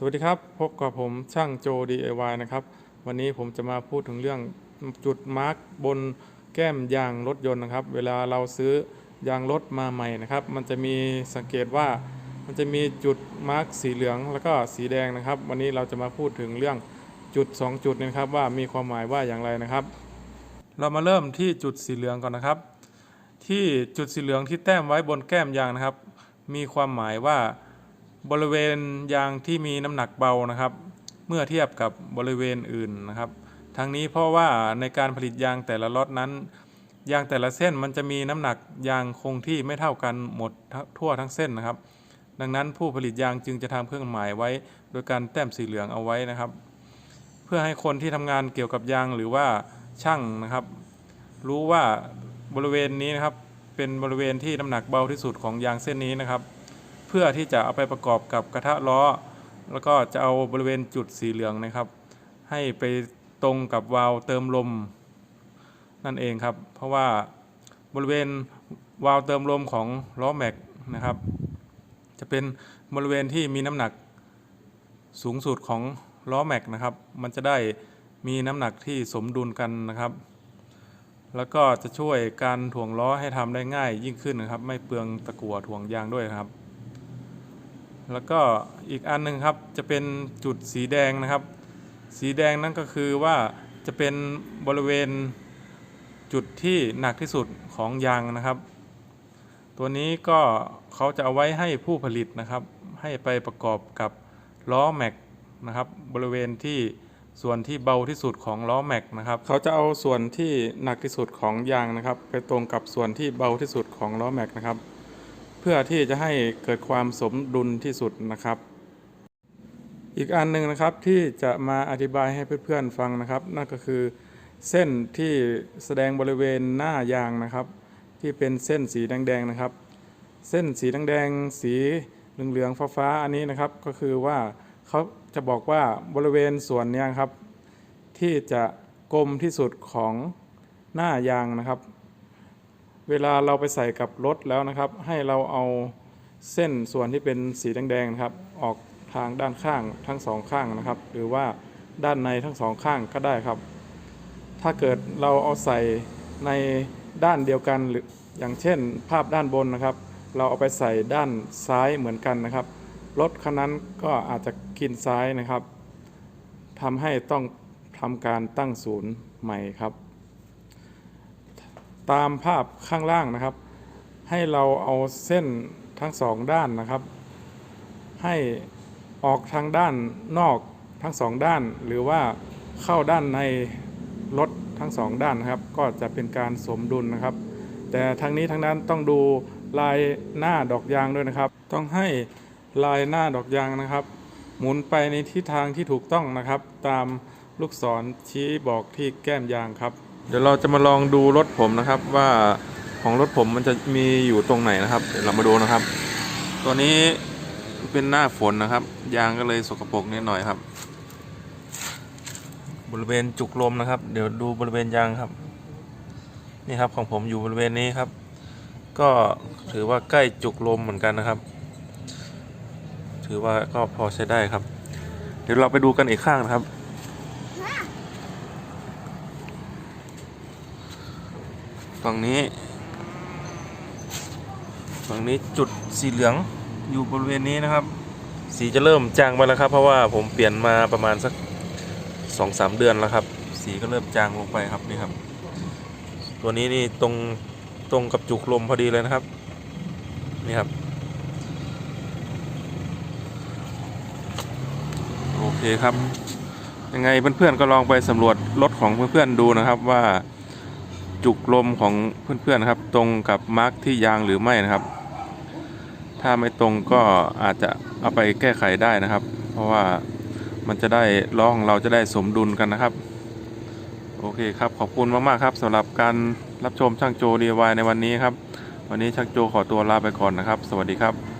สวัสดีครับ พบกับผมช่างโจ DIY นะครับ วันนี้ผมจะมาพูดถึงเรื่องจุดมาร์กบนแก้มยางรถยนต์นะครับ เวลาเราซื้อยางรถมาใหม่นะครับ มันจะมีสังเกตว่ามันจะมีจุดมาร์กสีเหลืองแล้วก็สีแดงนะครับ วันนี้เราจะมาพูดถึงเรื่องจุด 2 จุดนี้นะครับว่ามีความหมายว่าอย่างไรนะครับ เรามาเริ่มที่จุดสีเหลืองก่อนนะครับ ที่จุดสีเหลืองที่แต้มไว้บนแก้มยางนะครับ มีความหมายว่า บริเวณยางที่มีน้ำหนักเบานะครับ เมื่อเทียบกับบริเวณอื่นนะครับทั้งนี้เพราะว่าในการผลิตยางแต่ละล็อตนั้น ยางแต่ละเส้นมันจะมีน้ำหนักยางคงที่ไม่เท่ากันหมดทั้งทั่วทั้งเส้นนะครับ ดังนั้นผู้ผลิตยางจึงจะทำเครื่องหมายไว้ โดยการแต้มสีเหลืองเอาไว้นะครับ เพื่อให้คนที่ทำงานเกี่ยวกับยางหรือว่าช่างนะครับ รู้ว่าบริเวณนี้นะครับเป็นบริเวณที่น้ำหนักเบาที่สุดของยางเส้นนี้นะครับ เพื่อที่จะเอาไปประกอบกับกระทะล้อ แล้วก็จะเอาบริเวณจุดสีเหลืองนะครับ ให้ไปตรงกับวาล์วเติมลมนั่นเองครับ เพราะว่าบริเวณวาล์วเติมลมของล้อแม็กนะครับ จะเป็นบริเวณที่มีน้ำหนักสูงสุดของล้อแม็กนะครับ มันจะได้มีน้ำหนักที่สมดุลกันนะครับ แล้วก็จะช่วยการถ่วงล้อให้ทำได้ง่ายยิ่งขึ้นนะครับ ไม่เปลืองตะกั่วถ่วงยางด้วยครับ แล้วก็อีกอันหนึ่งครับจะเป็นจุดสีแดงนะครับ สีแดงนั่นก็คือว่าจะเป็นบริเวณจุดที่หนักที่สุดของยางนะครับ ตัวนี้ก็เขาจะเอาไว้ให้ผู้ผลิตนะครับ ให้ไปประกอบกับล้อแม็กนะครับ บริเวณที่ส่วนที่เบาที่สุดของล้อแม็กนะครับเขาจะเอาส่วนที่หนักที่สุดของยางนะครับ ไปตรงกับส่วนที่เบาที่สุดของล้อแม็กนะครับ พื่อที่จะให้เกิดความสมดุลที่สุดนะครับ อีกอันหนึ่งนะครับที่จะมาอธิบายให้เพื่อนๆฟังนะครับ นั่นก็คือเส้นที่แสดงบริเวณหน้ายางนะครับ ที่เป็นเส้นสีแดงๆนะครับ เส้นสีแดงๆสีเหลืองๆฟ้าๆอันนี้นะครับ ก็คือว่าเขาจะบอกว่าบริเวณส่วนนี้ครับ ที่จะกลมที่สุดของหน้ายางนะครับ เวลาเราไปใส่กับรถแล้วนะครับ ให้เราเอาเส้นส่วนที่เป็นสีแดงๆนะครับ ออกทางด้านข้างทั้งสองข้างนะครับ หรือว่าด้านในทั้งสองข้างก็ได้ครับ ถ้าเกิดเราเอาใส่ในด้านเดียวกันหรืออย่างเช่น ภาพด้านบนนะครับ เราเอาไปใส่ด้านซ้ายเหมือนกันนะครับรถคันนั้นก็อาจจะกินซ้ายนะครับทำให้ต้องทำการตั้งศูนย์ใหม่ครับ ตามภาพข้างล่างนะครับ ให้เราเอาเส้นทั้งสองด้านนะครับ ให้ออกทางด้านนอกทั้งสองด้าน หรือว่าเข้าด้านในรถทั้งสองด้านนะครับ ก็จะเป็นการสมดุลนะครับ แต่ทั้งนี้ทั้งนั้นต้องดูลายหน้าดอกยางด้วยนะครับ ต้องให้ลายหน้าดอกยางนะครับ หมุนไปในทิศทางที่ถูกต้องนะครับ ตามลูกศรชี้บอกที่แก้มยางครับ เดี๋ยวเราจะมาลองดูรถผมนะครับว่าของรถผมมันจะมีอยู่ตรงไหนนะครับ เดี๋ยวเรามาดูนะครับ ตัวนี้เป็นหน้าฝนนะครับ ยางก็เลยสกปรกนิดหน่อยครับ บริเวณจุกลมนะครับ เดี๋ยวดูบริเวณยางครับ นี่ครับของผมอยู่บริเวณนี้ครับ ก็ถือว่าใกล้จุกลมเหมือนกันนะครับ ถือว่าก็พอใช้ได้ครับ เดี๋ยวเราไปดูกันอีกข้างนะครับ ฝั่งนี้ ฝั่งนี้จุดสีเหลืองอยู่บริเวณนี้นะครับ สีจะเริ่มจางไปแล้วครับ เพราะว่าผมเปลี่ยนมาประมาณสักสองสามเดือนแล้วครับ สีก็เริ่มจางลงไปครับนี่ครับ ตัวนี้นี่ตรงตรงกับจุกลมพอดีเลยนะครับ นี่ครับ โอเคครับ ยังไงเพื่อนๆก็ลองไปสำรวจรถของเพื่อนๆดูนะครับว่า จุกลมของเพื่อนๆนะครับ ตรงกับมาร์กที่ยางหรือไม่นะครับ ถ้าไม่ตรงก็อาจจะเอาไปแก้ไขได้นะครับ เพราะว่ามันจะได้ล้อของเราจะได้สมดุลกันนะครับ โอเคครับขอบคุณมากๆครับสำหรับการรับชมช่างโจ DIY ในวันนี้ครับ วันนี้ช่างโจขอตัวลาไปก่อนนะครับ สวัสดีครับ